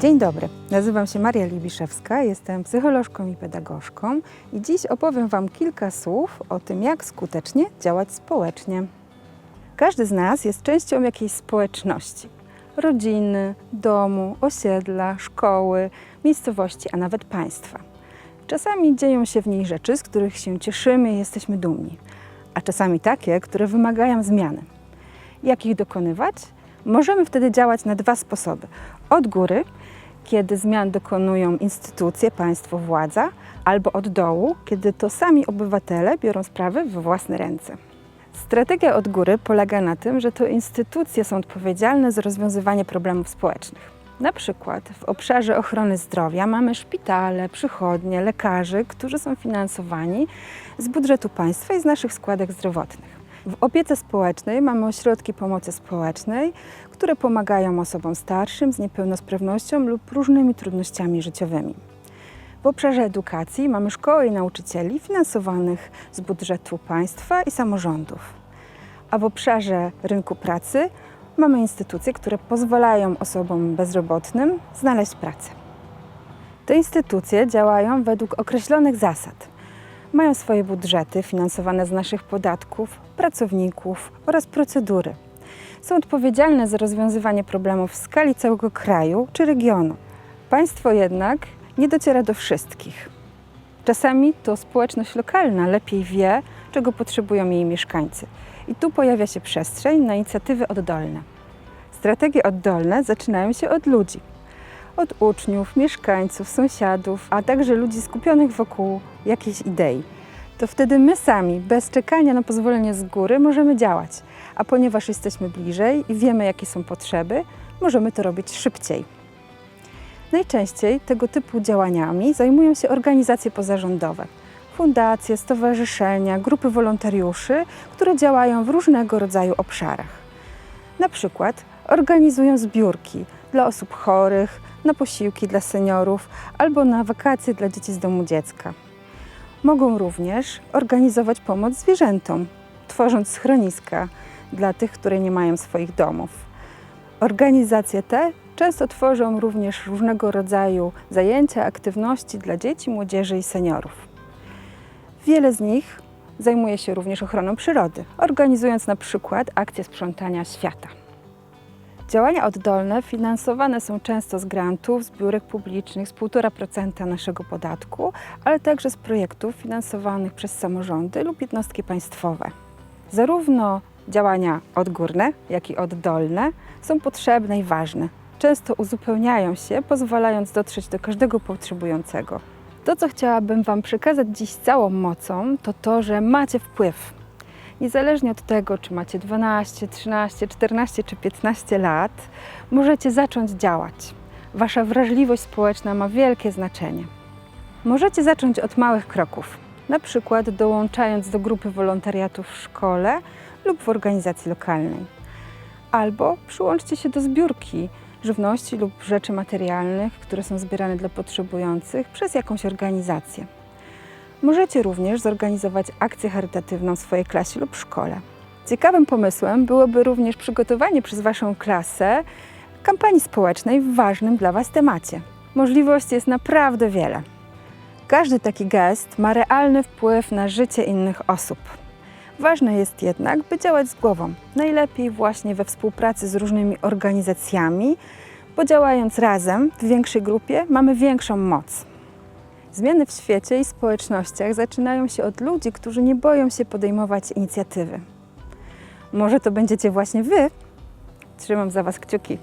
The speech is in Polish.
Dzień dobry, nazywam się Maria Libiszewska, jestem psycholożką i pedagogzką i dziś opowiem Wam kilka słów o tym, jak skutecznie działać społecznie. Każdy z nas jest częścią jakiejś społeczności rodziny, domu, osiedla, szkoły, miejscowości, a nawet państwa. Czasami dzieją się w niej rzeczy, z których się cieszymy i jesteśmy dumni, a czasami takie, które wymagają zmiany. Jak ich dokonywać? Możemy wtedy działać na dwa sposoby. Od góry, kiedy zmian dokonują instytucje, państwo, władza, albo od dołu, kiedy to sami obywatele biorą sprawy w własne ręce. Strategia od góry polega na tym, że to instytucje są odpowiedzialne za rozwiązywanie problemów społecznych. Na przykład w obszarze ochrony zdrowia mamy szpitale, przychodnie, lekarzy, którzy są finansowani z budżetu państwa i z naszych składek zdrowotnych. W opiece społecznej mamy ośrodki pomocy społecznej, które pomagają osobom starszym z niepełnosprawnością lub różnymi trudnościami życiowymi. W obszarze edukacji mamy szkoły i nauczycieli finansowanych z budżetu państwa i samorządów. A w obszarze rynku pracy mamy instytucje, które pozwalają osobom bezrobotnym znaleźć pracę. Te instytucje działają według określonych zasad. Mają swoje budżety finansowane z naszych podatków, pracowników oraz procedury. Są odpowiedzialne za rozwiązywanie problemów w skali całego kraju czy regionu. Państwo jednak nie dociera do wszystkich. Czasami to społeczność lokalna lepiej wie, czego potrzebują jej mieszkańcy. I tu pojawia się przestrzeń na inicjatywy oddolne. Strategie oddolne zaczynają się od ludzi. Od uczniów, mieszkańców, sąsiadów, a także ludzi skupionych wokół jakiejś idei. To wtedy my sami, bez czekania na pozwolenie z góry, możemy działać. A ponieważ jesteśmy bliżej i wiemy, jakie są potrzeby, możemy to robić szybciej. Najczęściej tego typu działaniami zajmują się organizacje pozarządowe. Fundacje, stowarzyszenia, grupy wolontariuszy, które działają w różnego rodzaju obszarach. Na przykład organizują zbiórki dla osób chorych, na posiłki dla seniorów albo na wakacje dla dzieci z domu dziecka. Mogą również organizować pomoc zwierzętom, tworząc schroniska dla tych, które nie mają swoich domów. Organizacje te często tworzą również różnego rodzaju zajęcia, aktywności dla dzieci, młodzieży i seniorów. Wiele z nich zajmuje się również ochroną przyrody, organizując na przykład akcje sprzątania świata. Działania oddolne finansowane są często z grantów, zbiórek publicznych, z 1,5% naszego podatku, ale także z projektów finansowanych przez samorządy lub jednostki państwowe. Zarówno działania odgórne, jak i oddolne są potrzebne i ważne. Często uzupełniają się, pozwalając dotrzeć do każdego potrzebującego. To, co chciałabym Wam przekazać dziś całą mocą, to to, że macie wpływ. Niezależnie od tego, czy macie 12, 13, 14 czy 15 lat, możecie zacząć działać. Wasza wrażliwość społeczna ma wielkie znaczenie. Możecie zacząć od małych kroków, na przykład dołączając do grupy wolontariatu w szkole lub w organizacji lokalnej. Albo przyłączcie się do zbiórki żywności lub rzeczy materialnych, które są zbierane dla potrzebujących przez jakąś organizację. Możecie również zorganizować akcję charytatywną w swojej klasie lub szkole. Ciekawym pomysłem byłoby również przygotowanie przez Waszą klasę kampanii społecznej w ważnym dla Was temacie. Możliwości jest naprawdę wiele. Każdy taki gest ma realny wpływ na życie innych osób. Ważne jest jednak, by działać z głową. Najlepiej właśnie we współpracy z różnymi organizacjami, bo działając razem w większej grupie mamy większą moc. Zmiany w świecie i społecznościach zaczynają się od ludzi, którzy nie boją się podejmować inicjatywy. Może to będziecie właśnie Wy? Trzymam za Was kciuki.